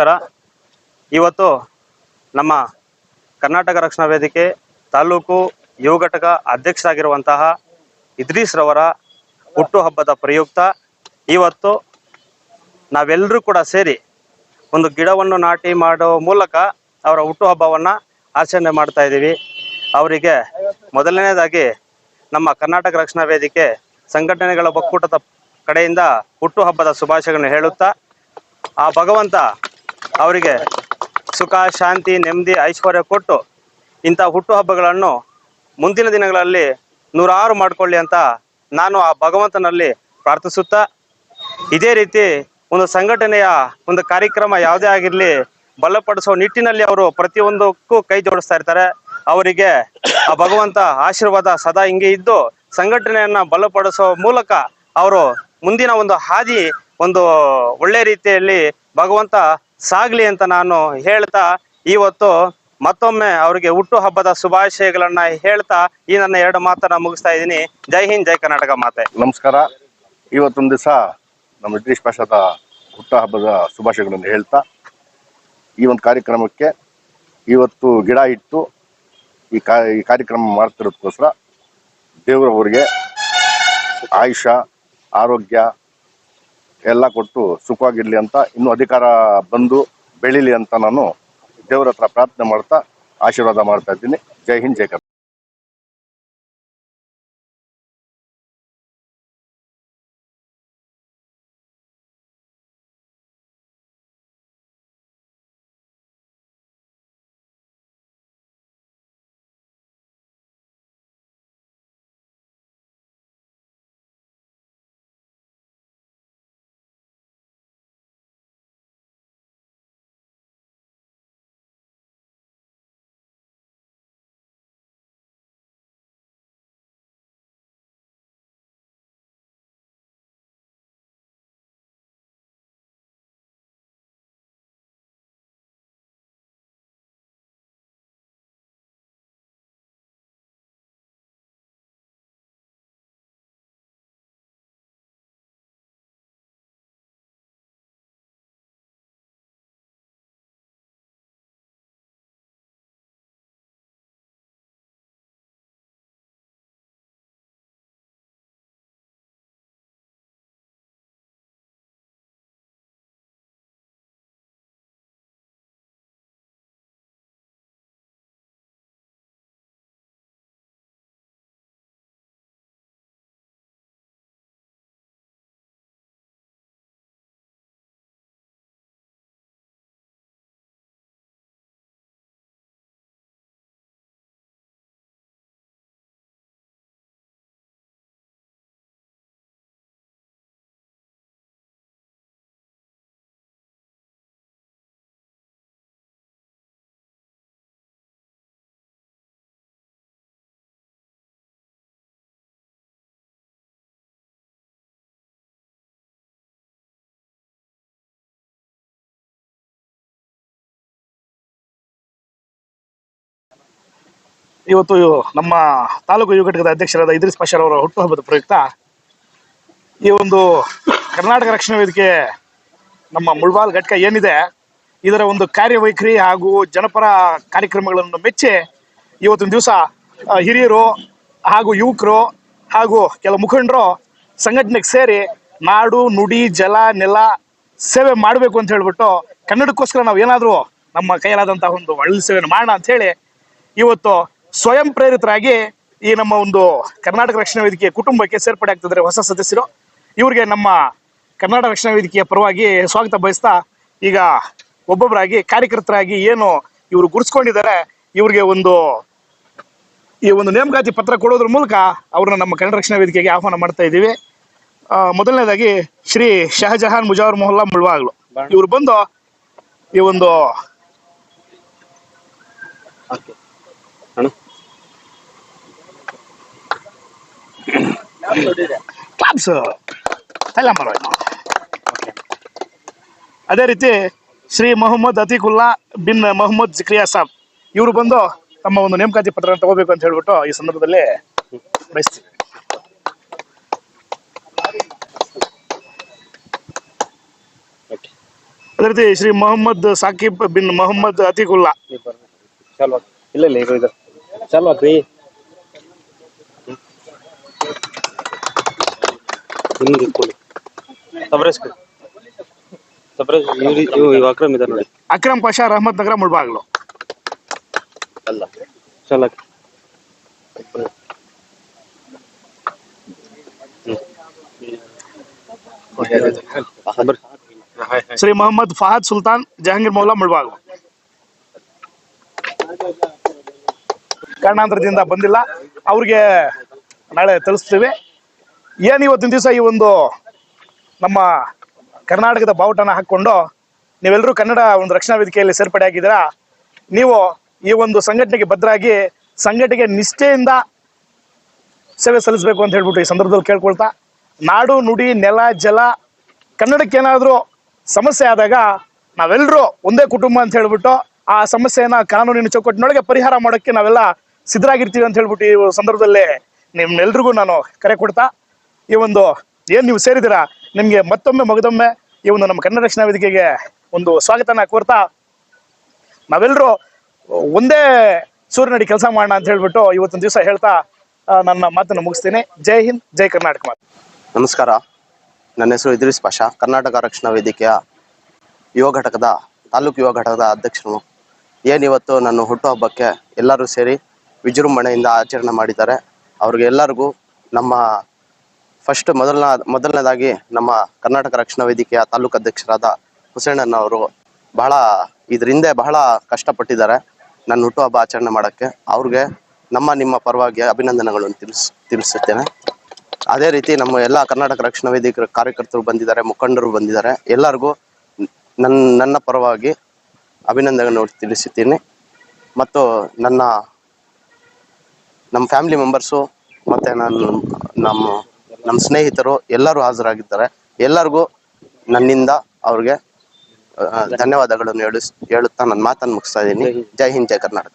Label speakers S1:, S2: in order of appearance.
S1: ನಮಸ್ಕಾರ. ಇವತ್ತು ನಮ್ಮ ಕರ್ನಾಟಕ ರಕ್ಷಣಾ ವೇದಿಕೆ ತಾಲೂಕು ಯುವ ಘಟಕ ಅಧ್ಯಕ್ಷರಾಗಿರುವಂತಹ ಇದ್ರೀಸ್ ರವರ ಹುಟ್ಟುಹಬ್ಬದ ಪ್ರಯುಕ್ತ. ಇವತ್ತು ನಾವೆಲ್ಲರೂ ಕೂಡ ಸೇರಿ ಒಂದು ಗಿಡವನ್ನು ನಾಟಿ ಮಾಡುವ ಮೂಲಕ ಅವರ ಹುಟ್ಟುಹಬ್ಬವನ್ನು ಆಚರಣೆ ಮಾಡ್ತಾ ಇದ್ದೀವಿ. ಅವರಿಗೆ ಮೊದಲನೇದಾಗಿ ನಮ್ಮ ಕರ್ನಾಟಕ ರಕ್ಷಣಾ ವೇದಿಕೆ ಸಂಘಟನೆಗಳ ಒಕ್ಕೂಟದ ಕಡೆಯಿಂದ ಹುಟ್ಟುಹಬ್ಬದ ಶುಭಾಶಯಗಳನ್ನು ಹೇಳುತ್ತಾ, ಆ ಭಗವಂತ ಅವರಿಗೆ ಸುಖ, ಶಾಂತಿ, ನೆಮ್ಮದಿ, ಐಶ್ವರ್ಯ ಕೊಟ್ಟು ಇಂಥ ಹುಟ್ಟುಹಬ್ಬಗಳನ್ನು ಮುಂದಿನ ದಿನಗಳಲ್ಲಿ ನೂರಾರು ಮಾಡಿಕೊಳ್ಳಿ ಅಂತ ನಾನು ಆ ಭಗವಂತನಲ್ಲಿ ಪ್ರಾರ್ಥಿಸುತ್ತಾ, ಇದೇ ರೀತಿ ಒಂದು ಸಂಘಟನೆಯ ಒಂದು ಕಾರ್ಯಕ್ರಮ ಯಾವುದೇ ಆಗಿರಲಿ ಬಲಪಡಿಸೋ ನಿಟ್ಟಿನಲ್ಲಿ ಅವರು ಪ್ರತಿಯೊಂದಕ್ಕೂ ಕೈ ಜೋಡಿಸ್ತಾ ಇರ್ತಾರೆ. ಅವರಿಗೆ ಆ ಭಗವಂತ ಆಶೀರ್ವಾದ ಸದಾ ಹಿಂಗೆ ಇದ್ದು, ಸಂಘಟನೆಯನ್ನ ಬಲಪಡಿಸೋ ಮೂಲಕ ಅವರು ಮುಂದಿನ ಒಂದು ಹಾದಿ, ಒಂದು ಒಳ್ಳೆ ರೀತಿಯಲ್ಲಿ ಭಗವಂತ ಸಾಗ್ಲಿ ಅಂತ ನಾನು ಹೇಳ್ತಾ ಇವತ್ತು ಮತ್ತೊಮ್ಮೆ ಅವರಿಗೆ ಹುಟ್ಟು ಹಬ್ಬದ ಶುಭಾಶಯಗಳನ್ನ ಹೇಳ್ತಾ ಈ ನನ್ನ ಎರಡು ಮಾತನ್ನ ಮುಗಿಸ್ತಾ ಇದ್ದೀನಿ. ಜೈ ಹಿಂದ್, ಜೈ ಕರ್ನಾಟಕ ಮಾತೆ.
S2: ನಮಸ್ಕಾರ. ಇವತ್ತೊಂದು ದಿವಸ ನಮ್ಮ ಬ್ರಿಟಿಷ್ ಪಾಷದ ಹುಟ್ಟು ಹಬ್ಬದ ಶುಭಾಶಯಗಳನ್ನು ಹೇಳ್ತಾ ಈ ಒಂದು ಕಾರ್ಯಕ್ರಮಕ್ಕೆ ಇವತ್ತು ಗಿಡ ಇಟ್ಟು ಈ ಕಾ, ಈ ಕಾರ್ಯಕ್ರಮ ಮಾಡ್ತಿರೋದಕ್ಕೋಸ್ಕರ ದೇವರವರಿಗೆ ಆಯುಷ ಆರೋಗ್ಯ ಎಲ್ಲ ಕೊಟ್ಟು ಸುಖವಾಗಿರ್ಲಿ ಅಂತ ಇನ್ನೂ ಅಧಿಕಾರ ಬಂದು ಬೆಳೀಲಿ ಅಂತ ನಾನು ದೇವರ ಹತ್ರ ಪ್ರಾರ್ಥನೆ ಮಾಡ್ತಾ ಆಶೀರ್ವಾದ ಮಾಡ್ತಾ ಇದ್ದೀನಿ. ಜೈ ಹಿಂದ್, ಜೈ ಕರ್ನಾಟಕ.
S3: ಇವತ್ತು ನಮ್ಮ ತಾಲೂಕು ಯುವ ಘಟಕದ ಅಧ್ಯಕ್ಷರಾದ ಇದ್ರಿಸ್ ಪಾಷಾರ್ ಅವರ ಹುಟ್ಟುಹಬ್ಬದ ಪ್ರಯುಕ್ತ ಈ ಒಂದು ಕರ್ನಾಟಕ ರಕ್ಷಣಾ ವೇದಿಕೆ ನಮ್ಮ ಮುಳ್ಬಾಲ್ ಘಟಕ ಏನಿದೆ, ಇದರ ಒಂದು ಕಾರ್ಯವೈಖರಿ ಹಾಗೂ ಜನಪರ ಕಾರ್ಯಕ್ರಮಗಳನ್ನು ಮೆಚ್ಚಿ ಇವತ್ತಿನ ದಿವಸ ಹಿರಿಯರು ಹಾಗೂ ಯುವಕರು ಹಾಗೂ ಕೆಲವು ಮುಖಂಡರು ಸಂಘಟನೆಗೆ ಸೇರಿ ನಾಡು, ನುಡಿ, ಜಲ, ನೆಲ ಸೇವೆ ಮಾಡಬೇಕು ಅಂತ ಹೇಳ್ಬಿಟ್ಟು ಕನ್ನಡಕ್ಕೋಸ್ಕರ ನಾವು ಏನಾದರೂ ನಮ್ಮ ಕೈಯಲ್ಲಾದಂತಹ ಒಂದು ಒಳ್ಳೆ ಸೇವೆಯನ್ನು ಮಾಡೋಣ ಅಂತ ಹೇಳಿ ಇವತ್ತು ಸ್ವಯಂ ಪ್ರೇರಿತರಾಗಿ ಈ ನಮ್ಮ ಒಂದು ಕರ್ನಾಟಕ ರಕ್ಷಣಾ ವೇದಿಕೆಯ ಕುಟುಂಬಕ್ಕೆ ಸೇರ್ಪಡೆ ಆಗ್ತಿದ್ದಾರೆ ಹೊಸ ಸದಸ್ಯರು. ಇವರಿಗೆ ನಮ್ಮ ಕರ್ನಾಟಕ ರಕ್ಷಣಾ ವೇದಿಕೆಯ ಪರವಾಗಿ ಸ್ವಾಗತ ಬಯಸ್ತಾ ಈಗ ಒಬ್ಬೊಬ್ಬರಾಗಿ ಕಾರ್ಯಕರ್ತರಾಗಿ ಏನು ಇವರು ಗುರುಸ್ಕೊಂಡಿದ್ದಾರೆ ಇವರಿಗೆ ಒಂದು ಈ ಒಂದು ನೇಮಕಾತಿ ಪತ್ರ ಕೊಡೋದ್ರ ಮೂಲಕ ಅವ್ರನ್ನ ನಮ್ಮ ಕನ್ನಡ ರಕ್ಷಣಾ ವೇದಿಕೆಗೆ ಆಹ್ವಾನ ಮಾಡ್ತಾ ಇದ್ದೀವಿ. ಮೊದಲನೇದಾಗಿ ಶ್ರೀ ಶಹಜಹಾನ್ ಮುಜಾವರ್ ಮೊಹಲ್ಲಾ ಮುಳ್ವಾಗ್ಲು. ಇವರು ಬಂದು ಈ ಒಂದು ಕ್ಲಾಪ್ಸ್ ಮರ ಅದೇ ರೀತಿ ಶ್ರೀ ಮೊಹಮ್ಮದ್ ಅತಿಕುಲ್ಲಾ ಬಿನ್ ಮೊಹಮ್ಮದ್ ಜಿಕ್ರಿಯಾ ಸಾಬ್. ಇವರು ಬಂದು ತಮ್ಮ ಒಂದು ನೇಮಕಾತಿ ಪತ್ರ ತಗೋಬೇಕು ಅಂತ ಹೇಳ್ಬಿಟ್ಟು ಈ ಸಂದರ್ಭದಲ್ಲಿ ಬಯಸ್ತೀವಿ ಅದೇ ರೀತಿ ಶ್ರೀ ಮೊಹಮ್ಮದ್ ಸಾಕಿಬ್ ಬಿನ್ ಮೊಹಮ್ಮದ್ ಅತಿಕುಲ್ಲಾ.
S1: ಇಲ್ಲ ಇಲ್ಲ ಚಲೋ ನಿಮ್ಗೆ ಕೊಡಿ. ಸಬ್ರೇಸ್ ಸಬ್ರೇಸ್ ಇವ್ರು ಇವ್ ಇವು ಅಕ್ರಮ್ ಇದ್ದಾರೆ ನೋಡಿ.
S3: ಅಕ್ರಮ್ ಪಾಷಾ ರಹಮತ್ ನಗರ ಮುಳ್ಬಾಗ್ಲು.
S2: ಅಲ್ಲ.
S1: ಚಲ
S3: ಶ್ರೀ ಮೊಹಮ್ಮದ್ ಫಹದ್ ಸುಲ್ತಾನ್ ಜಹಾಂಗೀರ್ ಮೌಲಾ ಮುಳ್ಬಾಗ್ಲು. ಕಾರಣಾಂತರದಿಂದ ಬಂದಿಲ್ಲ. ಅವ್ರಿಗೆ ನಾಳೆ ತಲುಪಿಸ್ತೀವಿ ಏನ್ ಇವತ್ತಿನ ದಿವಸ ಈ ಒಂದು ನಮ್ಮ ಕರ್ನಾಟಕದ ಬಾವುಟನ ಹಾಕ್ಕೊಂಡು ನೀವೆಲ್ಲರೂ ಕನ್ನಡ ಒಂದು ರಕ್ಷಣಾ ವೇದಿಕೆಯಲ್ಲಿ ಸೇರ್ಪಡೆ ಆಗಿದ್ದೀರಾ? ನೀವು ಈ ಒಂದು ಸಂಘಟನೆಗೆ ಭದ್ರಾಗಿ ಸಂಘಟನೆಗೆ ನಿಷ್ಠೆಯಿಂದ ಸೇವೆ ಸಲ್ಲಿಸಬೇಕು ಅಂತ ಹೇಳ್ಬಿಟ್ಟು ಈ ಸಂದರ್ಭದಲ್ಲಿ ಕೇಳ್ಕೊಳ್ತಾ, ನಾಡು, ನುಡಿ, ನೆಲ, ಜಲ ಕನ್ನಡಕ್ಕೆ ಏನಾದರೂ ಸಮಸ್ಯೆ ಆದಾಗ ನಾವೆಲ್ಲರೂ ಒಂದೇ ಕುಟುಂಬ ಅಂತ ಹೇಳ್ಬಿಟ್ಟು ಆ ಸಮಸ್ಯೆಯನ್ನು ಕಾನೂನಿನ ಚೌಕಟ್ಟಿನೊಳಗೆ ಪರಿಹಾರ ಮಾಡೋಕ್ಕೆ ನಾವೆಲ್ಲ ಸಿದ್ಧರಾಗಿರ್ತೀವಿ ಅಂತ ಹೇಳ್ಬಿಟ್ಟು ಈ ಸಂದರ್ಭದಲ್ಲಿ ನಿಮ್ಮೆಲ್ರಿಗೂ ನಾನು ಕರೆ ಕೊಡ್ತಾ ಈ ಒಂದು ಏನು ನೀವು ಸೇರಿದ್ದೀರಾ? ನಿಮಗೆ ಮತ್ತೊಮ್ಮೆ ಮಗದೊಮ್ಮೆ ಈ ಒಂದು ನಮ್ಮ ಕನ್ನಡ ರಕ್ಷಣಾ ವೇದಿಕೆಗೆ ಒಂದು ಸ್ವಾಗತನ ಕೋರ್ತಾ. ನಾವೆಲ್ಲರೂ ಒಂದೇ ಸೂರ್ಯನಡಿ ಕೆಲಸ ಮಾಡೋಣ ಅಂತ ಹೇಳ್ಬಿಟ್ಟು ಇವತ್ತಿನ ದಿವಸ ಹೇಳ್ತಾ ನನ್ನ ಮಾತನ್ನು ಮುಗಿಸ್ತೀನಿ. ಜೈ ಹಿಂದ್, ಜೈ ಕರ್ನಾಟಕ
S4: ನಮಸ್ಕಾರ. ನನ್ನ ಹೆಸರು ಇದ್ರಿ ಪಾಷಾ, ಕರ್ನಾಟಕ ರಕ್ಷಣಾ ವೇದಿಕೆಯ ಯುವ ಘಟಕದ, ತಾಲೂಕು ಯುವ ಘಟಕದ ಅಧ್ಯಕ್ಷರು. ಏನಿವತ್ತು ನನ್ನ ಹುಟ್ಟುಹಬ್ಬಕ್ಕೆ ಎಲ್ಲರೂ ಸೇರಿ ವಿಜೃಂಭಣೆಯಿಂದ ಆಚರಣೆ ಮಾಡಿದ್ದಾರೆ. ಅವ್ರಿಗೆ ಎಲ್ಲರಿಗೂ ನಮ್ಮ ಫಸ್ಟ್ ಮೊದಲನ, ಮೊದಲನೇದಾಗಿ ನಮ್ಮ ಕರ್ನಾಟಕ ರಕ್ಷಣಾ ವೇದಿಕೆಯ ತಾಲೂಕು ಅಧ್ಯಕ್ಷರಾದ ಹುಸೇಣ್ಣನವರು ಬಹಳ ಇದರಿಂದ ಬಹಳ ಕಷ್ಟಪಟ್ಟಿದ್ದಾರೆ ನನ್ನ ಹುಟ್ಟುಹಬ್ಬ ಆಚರಣೆ ಮಾಡೋಕ್ಕೆ. ಅವ್ರಿಗೆ ನಮ್ಮ, ನಿಮ್ಮ ಪರವಾಗಿ ಅಭಿನಂದನೆಗಳನ್ನು ತಿಳಿಸ್, ತಿಳಿಸುತ್ತೇನೆ. ಅದೇ ರೀತಿ ನಮ್ಮ ಎಲ್ಲ ಕರ್ನಾಟಕ ರಕ್ಷಣಾ ವೇದಿಕೆ ಕಾರ್ಯಕರ್ತರು ಬಂದಿದ್ದಾರೆ, ಮುಖಂಡರು ಬಂದಿದ್ದಾರೆ. ಎಲ್ಲರಿಗೂ ನನ್ನ ನನ್ನ ಪರವಾಗಿ ಅಭಿನಂದನೆಗಳನ್ನು ತಿಳಿಸುತ್ತೀನಿ. ಮತ್ತು ನನ್ನ, ನಮ್ಮ ಫ್ಯಾಮಿಲಿ ಮೆಂಬರ್ಸು ಮತ್ತು ನನ್ನ, ನಮ್ಮ ನಮ್ಮ ಸ್ನೇಹಿತರು ಎಲ್ಲರೂ ಹಾಜರಾಗಿದ್ದಾರೆ. ಎಲ್ಲರಿಗೂ ನನ್ನಿಂದ ಅವ್ರಿಗೆ ಧನ್ಯವಾದಗಳನ್ನು ಹೇಳುತ್ತಾ ನನ್ನ ಮಾತನ್ನು ಮುಗಿಸ್ತಾ ಇದ್ದೀನಿ. ಜೈ ಹಿಂದ್ ಜೈ ಕರ್ನಾಟಕ.